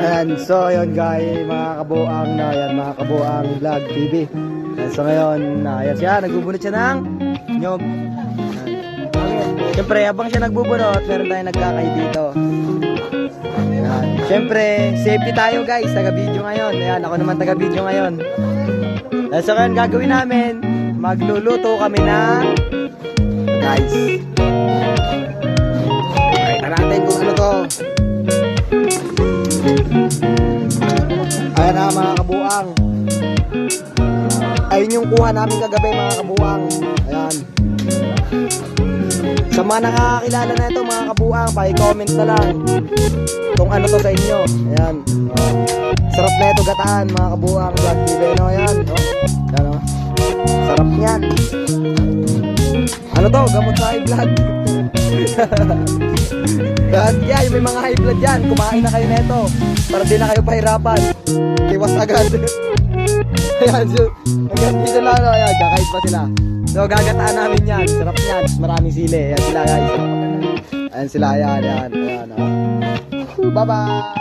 Ayan, so ayun guys, mga kabuang na, ayan, mga kabuang vlog TV. Ayan, so ngayon, na, ayan siya, nagbubunot siya ng nyog. Siyempre, habang siya nagbubunot, meron tayong nagkakay dito. Ayan. Siyempre, safety tayo guys, taga-video ngayon. Ayan, ako naman taga-video ngayon. Ayan, so ngayon, gagawin namin, magluluto kami ng guys. Pakita natin kung ano to. Kabuang. Ayun yung kuha namin kagabi mga kabuang. Ayan. Sa mga nakakakilala na ito mga kabuang, paki-comment na lang kung ano to sa inyo. Ayan. Sarap na ito gataan mga kabuang. Vlog TV no ayan. Oh. Ayan. Sarap niyan. Ano to? Gamot sa high blood. Yan, may mga high blood yan. Kumain na kayo nito. Para di na kayo pahirapan. Iwas agad. Ayan, so, hanggang dito lang, no? Ayan, kakait pa sila. So, gagataan namin yan. Sarap yan. Maraming sili. Ayan sila, guys. Ayan sila, ayan, ayan. ayan oh. Bye-bye!